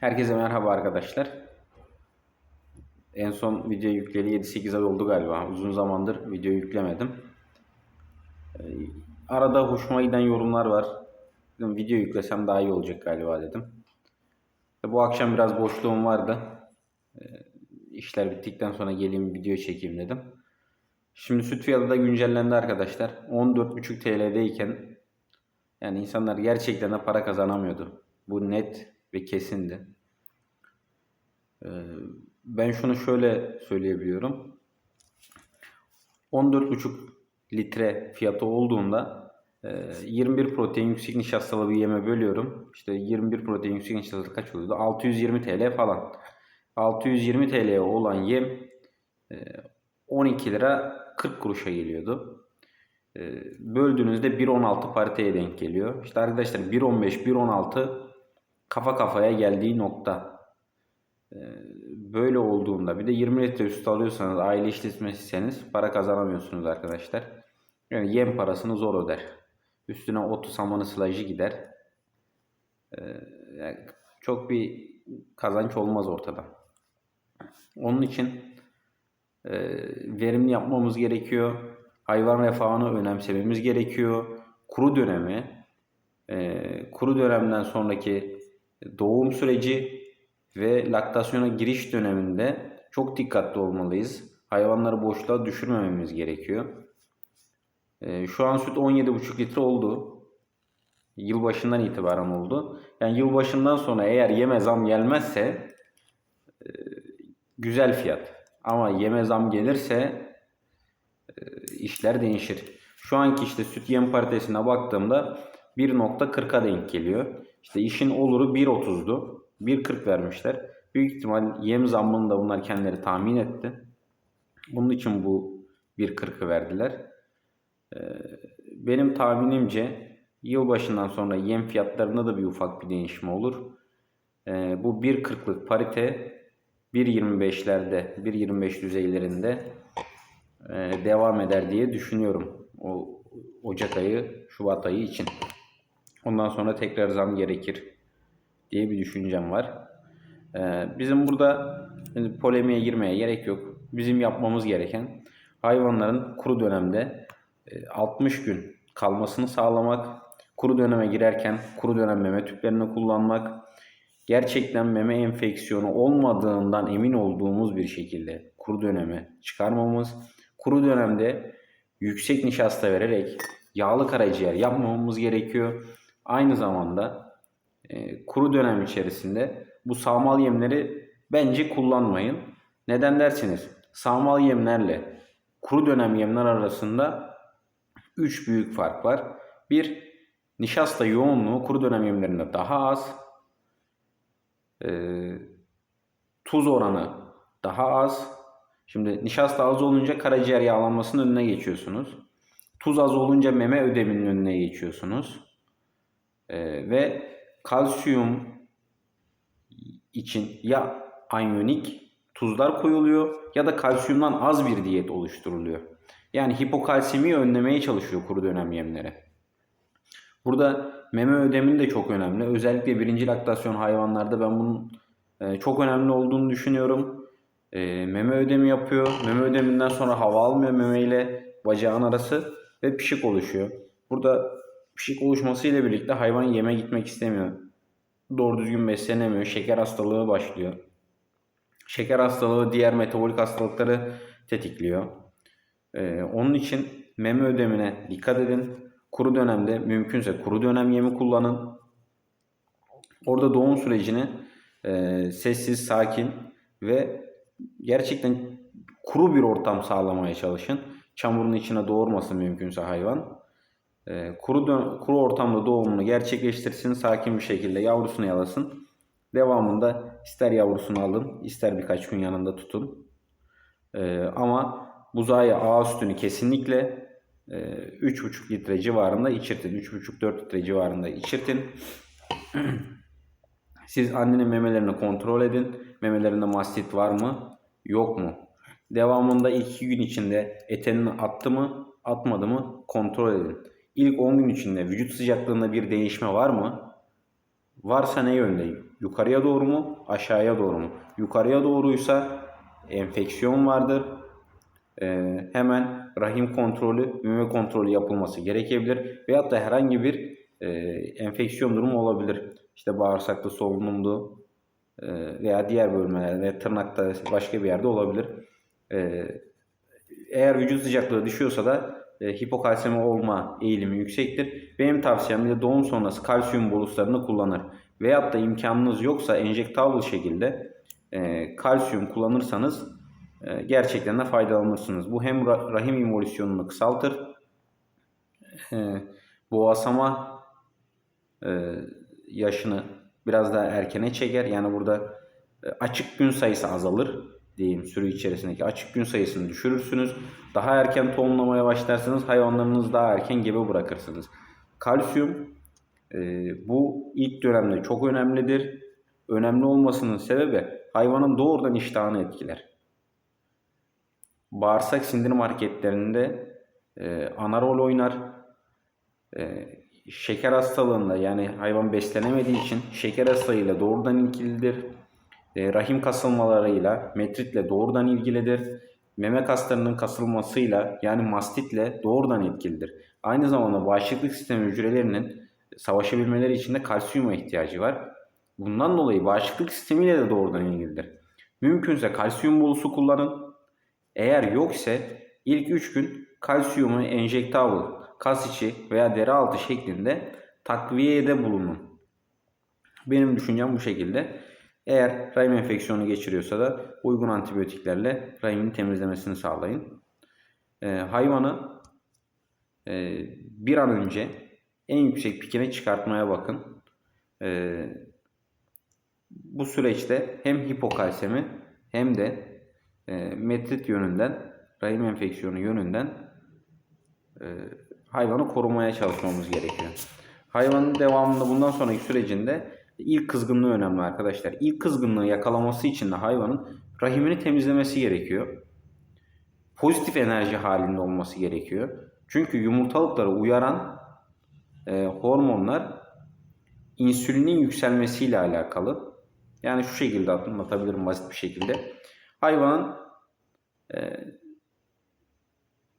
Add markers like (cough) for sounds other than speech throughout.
Herkese merhaba arkadaşlar. En son video yükleli 7-8 ay oldu galiba. Uzun zamandır video yüklemedim. Ee, Arada hoşuma giden yorumlar var. Video yüklesem daha iyi olacak galiba dedim. Ve Bu akşam biraz boşluğum vardı. Ee, İşler bittikten sonra geleyim video çekeyim dedim. Şimdi süt fiyatı da güncellendi arkadaşlar. 14,5 TL'deyken yani insanlar gerçekten de para kazanamıyordu. Bu net ve kesindi. Ee, Ben şunu şöyle söyleyebiliyorum. 14,5 litre fiyatı olduğunda e, 21 protein yüksek nişastalı bir yeme bölüyorum. İşte 21 protein yüksek nişastalı kaç oluyordu? 620 TL falan. 620 TL'ye olan yem e, 12 lira 40 kuruşa geliyordu. E, Böldüğünüzde 1.16 pariteye denk geliyor. İşte arkadaşlar 1.15, 1.16 kafa kafaya geldiği nokta. Ee, Böyle olduğunda bir de 20 litre üstü alıyorsanız aile işletmesiyseniz para kazanamıyorsunuz arkadaşlar. Yani yem parasını zor öder. Üstüne otu samanı silajı gider. Ee, yani çok bir kazanç olmaz ortada. Onun için e, verimli yapmamız gerekiyor. Hayvan refahını önemsememiz gerekiyor. Kuru dönemi, e, kuru dönemden sonraki doğum süreci ve laktasyona giriş döneminde çok dikkatli olmalıyız. Hayvanları boşluğa düşürmememiz gerekiyor. E, şu an süt 17,5 litre oldu. Yılbaşından itibaren oldu. Yani yılbaşından sonra eğer yeme zam gelmezse e, güzel fiyat. Ama yeme zam gelirse e, işler değişir. Şu anki işte süt yem paritesine baktığımda 1.40'a denk geliyor. İşte işin oluru 1.30'du. 1.40 vermişler. Büyük ihtimal yem zammını da bunlar kendileri tahmin etti. Bunun için bu 1.40'ı verdiler. Ee, Benim tahminimce yılbaşından sonra yem fiyatlarında da bir ufak bir değişme olur. Ee, Bu 1.40'lık parite 1.25'lerde, 1.25 düzeylerinde e, devam eder diye düşünüyorum. O Ocak ayı, Şubat ayı için. Ondan sonra tekrar zam gerekir diye bir düşüncem var. Ee, bizim burada polemiğe girmeye gerek yok. Bizim yapmamız gereken hayvanların kuru dönemde e, 60 gün kalmasını sağlamak, kuru döneme girerken kuru dönem meme tüplerini kullanmak, gerçekten meme enfeksiyonu olmadığından emin olduğumuz bir şekilde kuru dönemi çıkarmamız, kuru dönemde yüksek nişasta vererek yağlı karaciğer yapmamamız gerekiyor. Aynı zamanda e, kuru dönem içerisinde bu sağmal yemleri bence kullanmayın. Neden dersiniz? Sağmal yemlerle kuru dönem yemler arasında 3 büyük fark var. Bir, nişasta yoğunluğu kuru dönem yemlerinde daha az. Ee, tuz oranı daha az. Şimdi nişasta az olunca karaciğer yağlanmasının önüne geçiyorsunuz. Tuz az olunca meme ödeminin önüne geçiyorsunuz. Ee, ve kalsiyum için ya anyonik tuzlar koyuluyor ya da kalsiyumdan az bir diyet oluşturuluyor. Yani hipokalsemiyi önlemeye çalışıyor kuru dönem yemleri. Burada meme ödemini de çok önemli. Özellikle birinci laktasyon hayvanlarda ben bunun e, çok önemli olduğunu düşünüyorum. E, meme ödemi yapıyor. Meme ödeminden sonra hava almıyor meme ile bacağın arası ve pişik oluşuyor. Burada pişik oluşmasıyla birlikte hayvan yeme gitmek istemiyor. Doğru düzgün beslenemiyor. Şeker hastalığı başlıyor. Şeker hastalığı diğer metabolik hastalıkları tetikliyor. Ee, onun için meme ödemine dikkat edin. Kuru dönemde mümkünse kuru dönem yemi kullanın. Orada doğum sürecini e, sessiz, sakin ve gerçekten kuru bir ortam sağlamaya çalışın. Çamurun içine doğurmasın mümkünse hayvan. E, kuru, kuru ortamda doğumunu gerçekleştirsin. Sakin bir şekilde yavrusunu yalasın. Devamında ister yavrusunu alın, ister birkaç gün yanında tutun. E, ama buzağıya ağ sütünü kesinlikle e, 3,5 litre civarında içirtin. 3,5-4 litre civarında içirtin. (clears throat) Siz annenin memelerini kontrol edin. Memelerinde mastit var mı? Yok mu? Devamında ilk 2 gün içinde etenini attı mı? Atmadı mı? Kontrol edin. İlk 10 gün içinde vücut sıcaklığında bir değişme var mı? Varsa ne yönde? Yukarıya doğru mu? Aşağıya doğru mu? Yukarıya doğruysa enfeksiyon vardır. Ee, hemen rahim kontrolü, meme kontrolü yapılması gerekebilir. Veyahut da herhangi bir e, enfeksiyon durumu olabilir. İşte bağırsakta, solunumda e, veya diğer bölmelerde, tırnakta başka bir yerde olabilir. E, eğer vücut sıcaklığı düşüyorsa da hipokalsemi olma eğilimi yüksektir. Benim tavsiyem de doğum sonrası kalsiyum boluslarını kullanır. Veyahut da imkanınız yoksa enjektable şekilde e, kalsiyum kullanırsanız e, gerçekten de faydalanırsınız. Bu hem ra- rahim involüsyonunu kısaltır, e, e, yaşını biraz daha erkene çeker. Yani burada e, açık gün sayısı azalır diyeyim sürü içerisindeki açık gün sayısını düşürürsünüz. Daha erken tohumlamaya başlarsınız. Hayvanlarınızı daha erken gebe bırakırsınız. Kalsiyum e, bu ilk dönemde çok önemlidir. Önemli olmasının sebebi hayvanın doğrudan iştahını etkiler. Bağırsak sindirim hareketlerinde e, ana rol oynar. E, şeker hastalığında yani hayvan beslenemediği için şeker hastalığıyla doğrudan ilgilidir. E, rahim kasılmalarıyla, metritle doğrudan ilgilidir. Meme kaslarının kasılmasıyla yani mastitle doğrudan etkilidir. Aynı zamanda bağışıklık sistemi hücrelerinin savaşabilmeleri için de kalsiyuma ihtiyacı var. Bundan dolayı bağışıklık sistemiyle de doğrudan ilgilidir. Mümkünse kalsiyum bolusu kullanın. Eğer yok ise ilk 3 gün kalsiyumu enjektable, kas içi veya deri altı şeklinde takviyede bulunun. Benim düşüncem bu şekilde. Eğer rahim enfeksiyonu geçiriyorsa da uygun antibiyotiklerle rahimin temizlemesini sağlayın. Ee, hayvanı e, bir an önce en yüksek pikine çıkartmaya bakın. Ee, bu süreçte hem hipokalsemi hem de e, metrit yönünden, rahim enfeksiyonu yönünden e, hayvanı korumaya çalışmamız gerekiyor. Hayvanın devamında bundan sonraki sürecinde ilk kızgınlığı önemli arkadaşlar. İlk kızgınlığı yakalaması için de hayvanın rahimini temizlemesi gerekiyor. Pozitif enerji halinde olması gerekiyor. Çünkü yumurtalıkları uyaran e, hormonlar insülinin yükselmesiyle alakalı. Yani şu şekilde anlatabilirim basit bir şekilde. Hayvanın e,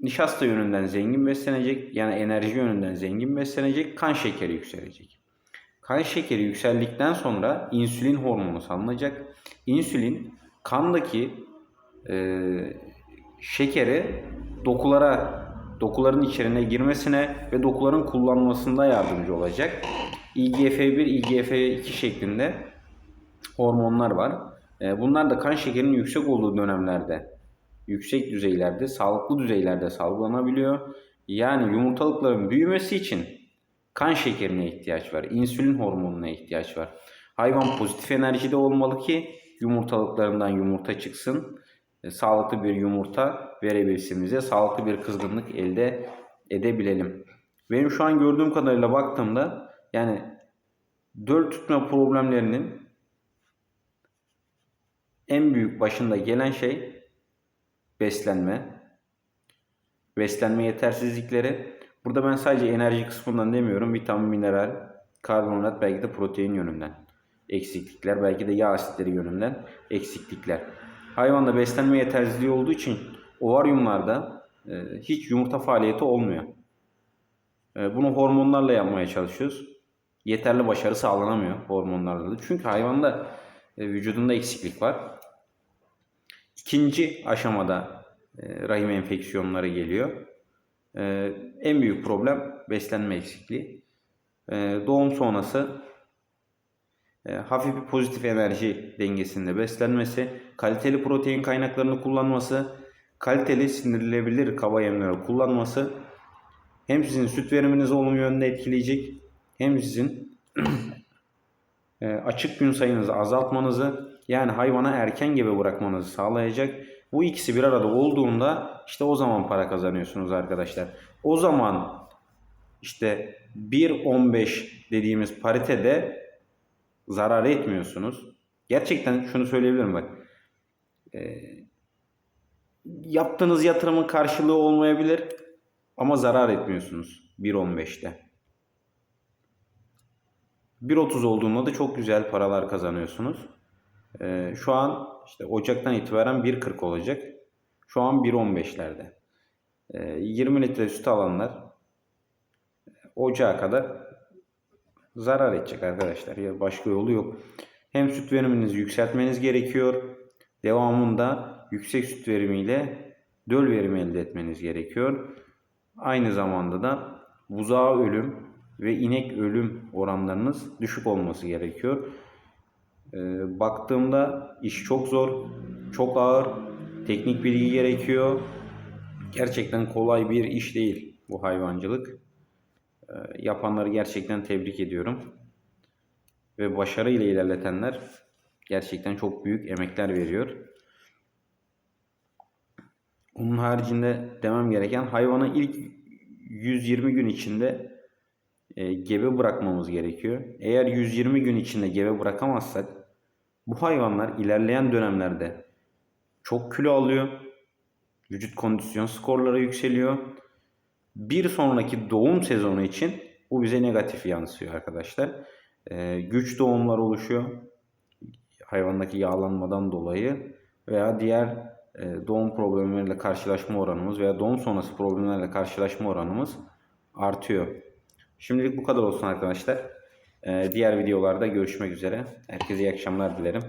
nişasta yönünden zengin beslenecek, yani enerji yönünden zengin beslenecek, kan şekeri yükselecek. Kan şekeri yükseldikten sonra insülin hormonu salınacak. İnsülin kandaki e, şekeri dokulara, dokuların içerine girmesine ve dokuların kullanmasında yardımcı olacak. IGF-1, IGF-2 şeklinde hormonlar var. E, bunlar da kan şekerinin yüksek olduğu dönemlerde, yüksek düzeylerde, sağlıklı düzeylerde salgılanabiliyor. Yani yumurtalıkların büyümesi için kan şekerine ihtiyaç var, insülin hormonuna ihtiyaç var. Hayvan pozitif enerjide olmalı ki yumurtalıklarından yumurta çıksın. E, sağlıklı bir yumurta verebilsin bize. Sağlıklı bir kızgınlık elde edebilelim. Benim şu an gördüğüm kadarıyla baktığımda yani döl tutma problemlerinin en büyük başında gelen şey beslenme. Beslenme yetersizlikleri. Burada ben sadece enerji kısmından demiyorum. Vitamin, mineral, karbonhidrat belki de protein yönünden eksiklikler. Belki de yağ asitleri yönünden eksiklikler. Hayvanda beslenme yetersizliği olduğu için ovaryumlarda e, hiç yumurta faaliyeti olmuyor. E, bunu hormonlarla yapmaya çalışıyoruz. Yeterli başarı sağlanamıyor hormonlarla da. Çünkü hayvanda e, vücudunda eksiklik var. İkinci aşamada e, rahim enfeksiyonları geliyor. E, en büyük problem beslenme eksikliği. E, doğum sonrası e, hafif bir pozitif enerji dengesinde beslenmesi, kaliteli protein kaynaklarını kullanması, kaliteli sindirilebilir kaba yemleri kullanması hem sizin süt veriminizi olumlu yönde etkileyecek hem sizin (clears throat) e, açık gün sayınızı azaltmanızı yani hayvana erken gebe bırakmanızı sağlayacak. Bu ikisi bir arada olduğunda işte o zaman para kazanıyorsunuz arkadaşlar. O zaman işte 1.15 dediğimiz paritede zarar etmiyorsunuz. Gerçekten şunu söyleyebilirim bak. E, yaptığınız yatırımın karşılığı olmayabilir ama zarar etmiyorsunuz 1.15'te. 1.30 olduğunda da çok güzel paralar kazanıyorsunuz. Ee, şu an işte Ocak'tan itibaren 1.40 olacak. Şu an 1.15'lerde. Ee, 20 litre süt alanlar Ocağa kadar zarar edecek arkadaşlar. Ya başka yolu yok. Hem süt veriminizi yükseltmeniz gerekiyor. Devamında yüksek süt verimiyle döl verimi elde etmeniz gerekiyor. Aynı zamanda da buzağı ölüm ve inek ölüm oranlarınız düşük olması gerekiyor. Ee, baktığımda iş çok zor, çok ağır, teknik bilgi gerekiyor. Gerçekten kolay bir iş değil bu hayvancılık. Ee, yapanları gerçekten tebrik ediyorum. Ve başarıyla ilerletenler gerçekten çok büyük emekler veriyor. Onun haricinde demem gereken hayvanı ilk 120 gün içinde e, gebe bırakmamız gerekiyor. Eğer 120 gün içinde gebe bırakamazsak bu hayvanlar ilerleyen dönemlerde çok kilo alıyor. Vücut kondisyon skorları yükseliyor. Bir sonraki doğum sezonu için bu bize negatif yansıyor arkadaşlar. E, güç doğumlar oluşuyor. Hayvandaki yağlanmadan dolayı veya diğer e, doğum problemleriyle karşılaşma oranımız veya doğum sonrası problemlerle karşılaşma oranımız artıyor. Şimdilik bu kadar olsun arkadaşlar. E, diğer videolarda görüşmek üzere. Herkese iyi akşamlar dilerim.